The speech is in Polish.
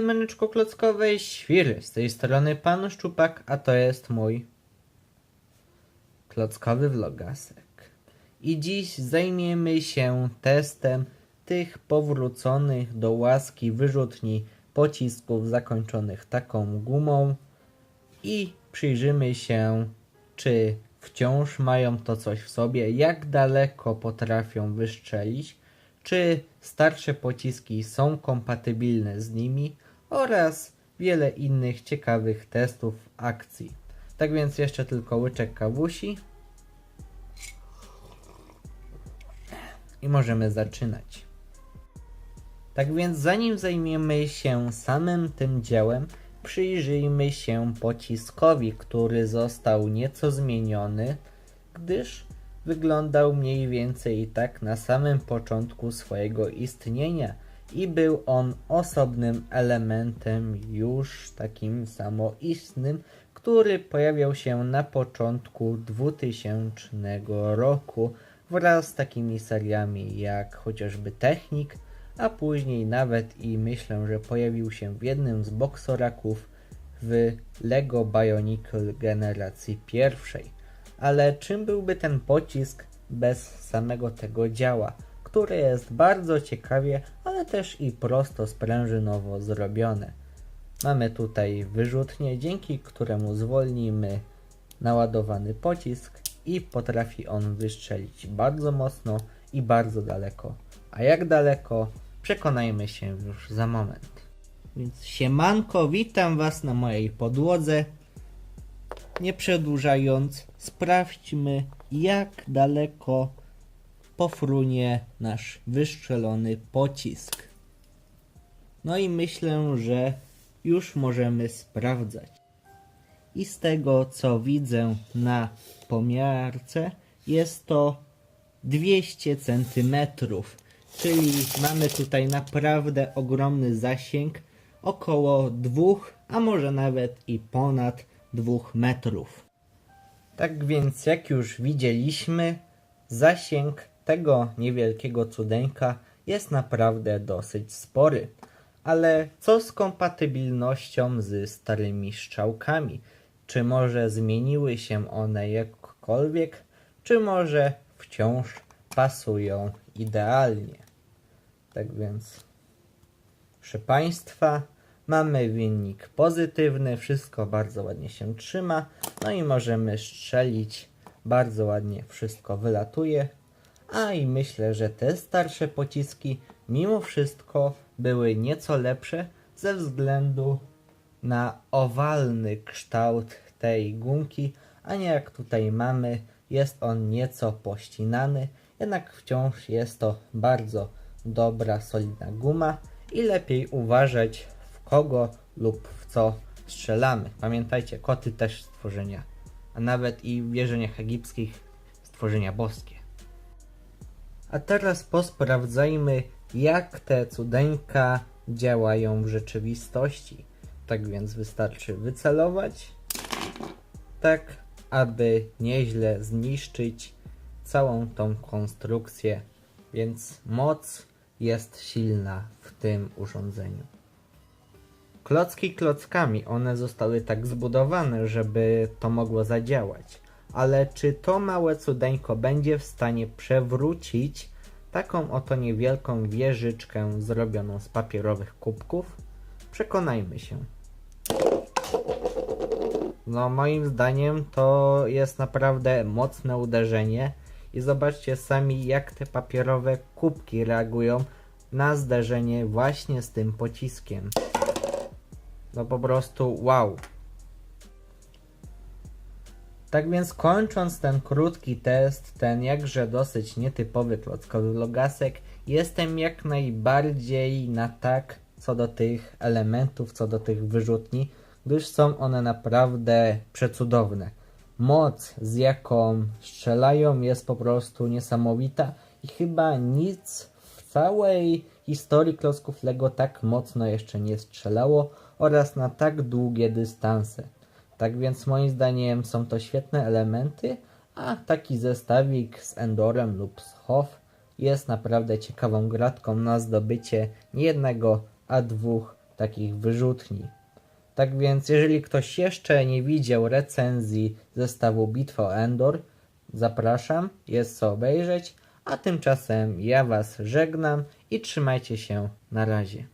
Siemaneczko klockowej świry. Z tej strony pan Szczupak, a to jest mój klockowy vlogasek. I dziś zajmiemy się testem tych powróconych do łaski wyrzutni pocisków zakończonych taką gumą i przyjrzymy się, czy wciąż mają to coś w sobie, jak daleko potrafią wystrzelić, czy starsze pociski są kompatybilne z nimi oraz wiele innych ciekawych testów akcji. Tak więc jeszcze tylko łyczek kawusi i możemy zaczynać. Tak więc zanim zajmiemy się samym tym dziełem, przyjrzyjmy się pociskowi, który został nieco zmieniony, gdyż wyglądał mniej więcej tak na samym początku swojego istnienia i był on osobnym elementem już takim samoistnym, który pojawiał się na początku 2000 roku wraz z takimi seriami jak chociażby Technik, a później nawet i myślę, że pojawił się w jednym z boksoraków w Lego Bionicle generacji pierwszej. Ale czym byłby ten pocisk bez samego tego działa, które jest bardzo ciekawie, ale też i prosto sprężynowo zrobione. Mamy tutaj wyrzutnię, dzięki któremu zwolnimy naładowany pocisk i potrafi on wystrzelić bardzo mocno i bardzo daleko. A jak daleko? Przekonajmy się już za moment. Więc siemanko, witam Was na mojej podłodze. Nie przedłużając, sprawdźmy jak daleko pofrunie nasz wystrzelony pocisk. No i myślę, że już możemy sprawdzać. I z tego co widzę na pomiarce, jest to 200 cm, czyli mamy tutaj naprawdę ogromny zasięg, około 2, a może nawet i ponad 2 metrów. Tak więc, jak już widzieliśmy, zasięg tego niewielkiego cudeńka jest naprawdę dosyć spory. Ale co z kompatybilnością z starymi strzałkami? Czy może zmieniły się one jakkolwiek, czy może wciąż pasują idealnie? Tak więc, proszę Państwa, mamy wynik pozytywny, wszystko bardzo ładnie się trzyma, no i możemy strzelić, bardzo ładnie wszystko wylatuje. A i myślę, że te starsze pociski mimo wszystko były nieco lepsze ze względu na owalny kształt tej gumki, a nie jak tutaj mamy, jest on nieco pościnany, jednak wciąż jest to bardzo dobra, solidna guma i lepiej uważać kogo lub w co strzelamy. Pamiętajcie, koty też stworzenia, a nawet i w wierzeniach egipskich stworzenia boskie. A teraz posprawdzajmy, jak te cudeńka działają w rzeczywistości. Tak więc wystarczy wycelować, tak aby nieźle zniszczyć całą tą konstrukcję, więc moc jest silna w tym urządzeniu. Klocki klockami, one zostały tak zbudowane, żeby to mogło zadziałać. Ale czy to małe cudeńko będzie w stanie przewrócić taką oto niewielką wieżyczkę zrobioną z papierowych kubków? Przekonajmy się. No moim zdaniem to jest naprawdę mocne uderzenie i zobaczcie sami jak te papierowe kubki reagują na zderzenie właśnie z tym pociskiem. No po prostu wow. Tak więc kończąc ten krótki test, ten jakże dosyć nietypowy klockowy logasek, jestem jak najbardziej na tak co do tych elementów, co do tych wyrzutni, gdyż są one naprawdę przecudowne. Moc z jaką strzelają jest po prostu niesamowita i chyba nic w całej historii klocków Lego tak mocno jeszcze nie strzelało oraz na tak długie dystanse. Tak więc moim zdaniem są to świetne elementy, a taki zestawik z Endorem lub z Hoff jest naprawdę ciekawą gratką na zdobycie nie jednego, a dwóch takich wyrzutni. Tak więc, jeżeli ktoś jeszcze nie widział recenzji zestawu Bitwa o Endor, zapraszam, jest co obejrzeć, a tymczasem ja Was żegnam i trzymajcie się na razie.